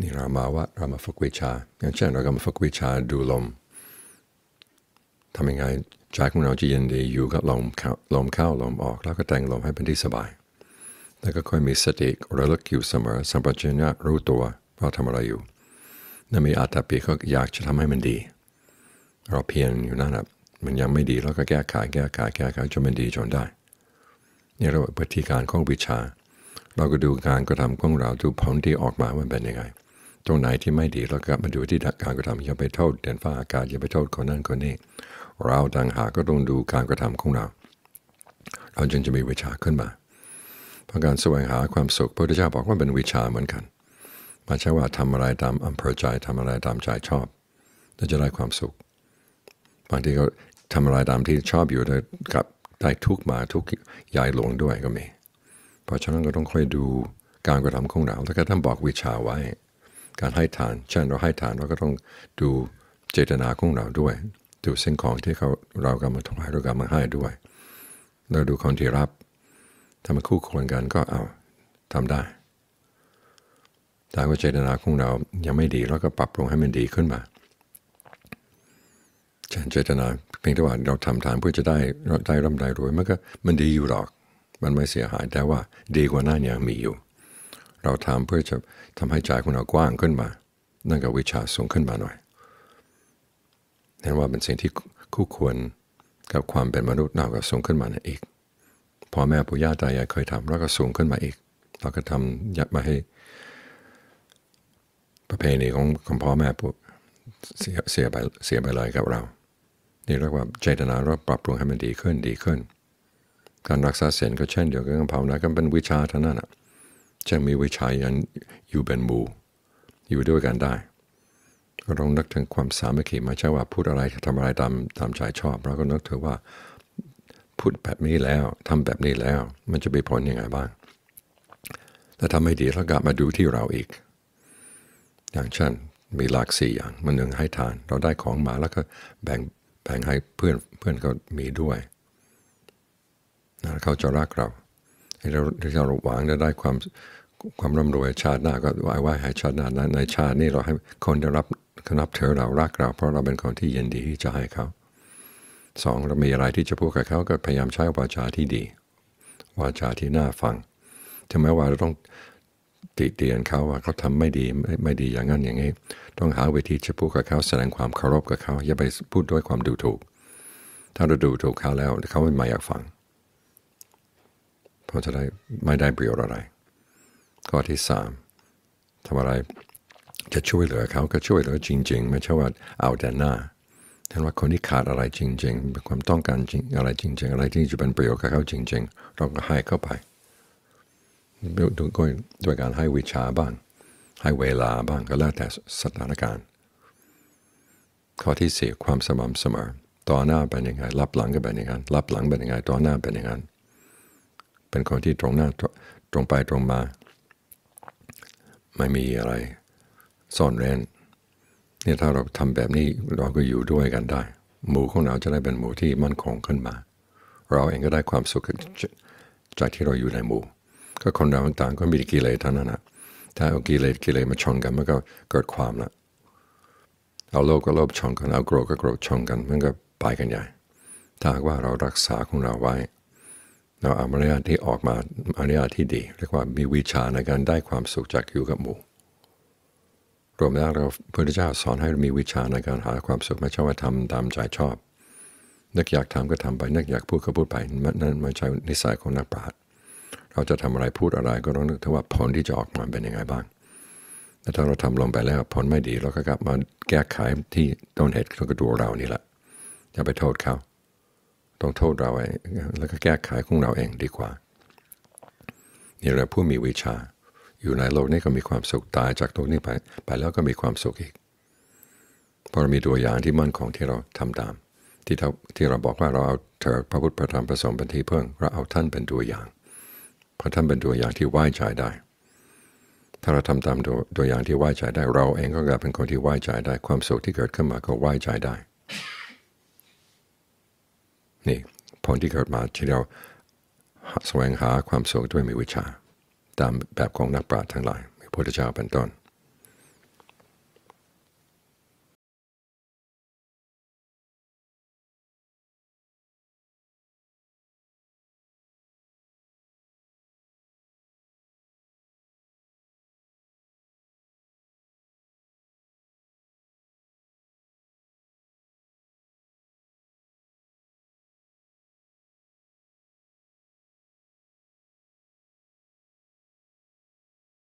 นี่เรามาว่าเรามาฝึกวิชา อย่างเช่นเราก็มาฝึกวิชาดูลมทำยังไงใจของเราจะเย็นดีอยู่กับลมเข้าลมเข้าลมออก แล้วก็แต่งลมให้เป็นที่สบาย แล้วก็ค่อยมีสติระลึกอยู่เสมอสัมปชัญญะรู้ตัวเราทำอะไรอยู่นั่นมีอาตปีก็อยากจะทำให้มันดี เราเพียรอยู่นั่นแหละมันยังไม่ดีเราก็แก้ไขแก้ไขแก้ไขจนมันดีจนได้นี่เราปฏิการของวิชา เราก็ดูการกระทำของเราดูผลที่ออกมาว่าเป็นยังไง ตรงไหนที่ไม่ดีเราก็มาดูที่การกระทำอย่าไปโทษเดินฟ้าอากาศอย่าไปโทษคนนั้นคนนี้เราต่างหากก็ต้องดูการกระทำของเรา เราจึงจะมีวิชาขึ้นมาเพราะการแสวงหาความสุขพระพุทธเจ้าบอกว่าเป็นวิชาเหมือนกันม่ใช่ว่าทำอะไรตามอำเภอใจทำอะไรตามใจชอบแล้จะได้ความสุขบางทีก็ทำอะไรตามที่ชอบอยู่แต่กับได้ทุกมาทุกใหญ่หลวงด้วยก็มี เพราะฉะนั้นก็ต้องคอยดูการกระทำของเราแล้วก็ท่านบอกวิชาไว้ การให้ทานเช่นเราให้ทานเราก็ต้องดูเจตนาของเราด้วย ดูสิ่งของที่เขาเรากำลังถวายเรากำลังให้ด้วย เราดูคนที่รับถ้ามันคู่ควรกันก็เอาทำได้แต่ว่าเจตนาของเรายังไม่ดีเราก็ปรับปรุงให้มันดีขึ้นมาเช่นเจตนาเพียงแต่ว่าเราทำทานเพื่อจะได้ได้ร่ำได้รวยมันก็มันดีอยู่หรอก มันไม่เสียหายแต่ว่าดีกว่านั้นยังมีอยู่ เราทำเพื่อจะทำให้ใจของเรากว้างขึ้นมา นั่นก็วิชาสูงขึ้นมาหน่อยเห็นว่าเป็นสิ่งที่คู่ควรกับความเป็นมนุษย์เราก็สูงขึ้นมาอีกพ่อแม่ปู่ย่าตายายเคยทำแล้วก็สูงขึ้นมาอีก เราก็ทำยัดมาให้ ประเพณีของของพ่อแม่ปู่เสียเสียไปเสียไปเลยกับเรา นี่เรียกว่าเจตนาเราปรับปรุงให้มันดีขึ้นดีขึ้น การรักษาเสียนก็เช่นเดียวกันภาวนาก็เป็นวิชาเท่านั้นอะ จะมีวิชายันอยู่เป็นหมู่อยู่ด้วยกันได้ก็ต้องนึกถึงความสามัคคีม่ใช่ว่าพูดอะไรทำอะไรตามตามใจชอบเราก็นึกถึงว่าพูดแบบนี้แล้วทำแบบนี้แล้ว มันจะไปผลยังไงบ้างถ้าทำไม่ดีเรากลับมาดูที่เราอีก อย่างเช่นมีหลากสี่อย่างมันหนึ่งให้ทาน เราได้ของมาแล้วก็แบ่งแบ่งให้เพื่อนเพื่อนก็มีด้วยเขาจะรักเรา ให้เราเราหวังจะได้ความความร่ำรวยชาติหน้าก็ไหว้ไหว้ให้ชาติหน้าในชาตินี้เราให้คนได้รับนับเธอเรารักเรา เพราะเราเป็นคนที่ยินดีที่จะให้เขาสองเรามีอะไรที่จะพูดกับเขาก็พยายามใช้วาจาที่ดี วาจาที่น่าฟังถึงแม้ว่าเราต้องติเตียนเขาว่าเขาทำไม่ดีไม่ไม่ดีอย่างนั้นอย่างนี้ ต้องหาวิธีจะพูดกับเขาแสดงความเคารพกับเขาอย่าไปพูดด้วยความดูถูก ถ้าเราดูถูกเขาแล้วเขาไม่อยากฟัง เพราจะได้ไม่ได้ประโยชน์อะไร ข้อที่สามทำอะไรจะช่วยเหลือเขาก็ช่วยเหลือจริง ๆ ไม่ใช่ว่าเอาแต่หน้าท่านว่าคนที่ขาดอะไรจริงๆเป็นความต้องการจริงอะไรจริง ๆ อะไรที่จะเป็นประโยชน์กับเขาจริง ๆ เราก็ให้เข้าไปด้วยด้วยการให้วิชาบ้าง ให้เวลาบ้างก็แล้วแต่สถานการณ์ ข้อที่สี่ความสม่ำเสมอต่อหน้าเป็นยังไงรับหลังก็เป็นอย่างนั้นรับหลังเป็นยังไงต่อหน้าเป็นอย่างนั้น เป็นคนที่ตรงหน้าตรงไปตรงมา ไม่มีอะไรซ่อนเร้นนี่ถ้าเราทำแบบนี้เราก็อยู่ด้วยกันได้ หมู่ของเราจะได้เป็นหมู่ที่มั่นคงขึ้นมา เราเองก็ได้ความสุขจากที่เราอยู่ในหมู่ ก็คนเราต่างก็มีกิเลสเท่านั้นนะถ้าเอากิเลสกิเลสมาชนกันมันก็เกิดความละเอาโลภก็โลภชนกันเอาโกรธก็โกรธชนกัน มันก็ไปกันใหญ่ ถ้าว่าเรารักษาของเราไว้ เราเอามารยาทที่ออกมามารยาทที่ดี เรียกว่ามีวิชาในการได้ความสุขจากอยู่กับหมู่ รวมแล้วเราพระเจ้าสอนให้มีวิชาในการหาความสุขไม่ใช่ว่าทำตามใจชอบนึกอยากทำก็ทำไปนึกอยากพูดก็พูดไปนั่นไม่ใช่นิสัยของนักปราชญ์เราจะทำอะไรพูดอะไรก็ต้องนึกถึงว่าผลที่จะออกมาเป็นยังไงบ้างแต่ถ้าเราทำลงไปแล้วผลไม่ดีเราก็กลับมาแก้ไขที่ต้นเหตุก็ตัวเรานี่แหละอย่าไปโทษเขา ต้องโทษเราเองแล้วก็แก้ไขของเราเองดีกว่า นี่เราผู้มีวิชา อยู่ในโลกนี้ก็มีความสุขตายจากโลกนี้ไป ไปแล้วก็มีความสุขอีกเพราะเรามีตัวอย่างที่มั่นคงที่เราทำตาม ที่เราที่เราบอกว่าเราเอาเธอพระพุทธพระธรรมประสมเป็นที่เพิ่งเราเอาท่านเป็นตัวอย่างเพราะท่านเป็นตัวอย่างที่ไหว้ใจได้ ถ้าเราทำตามตัวตัวอย่างที่ไหว้ใจได้เราเองก็กลายเป็นคนที่ไหว้ใจได้ ความสุขที่เกิดขึ้นมาก็ไหว้ใจได้ นี่ผลที่เกิดมาที่เราแสวงหาความสุขด้วยมีวิชา ตามแบบของนักปราชญ์ทั้งหลายมีพุทธเจ้าเป็นต้น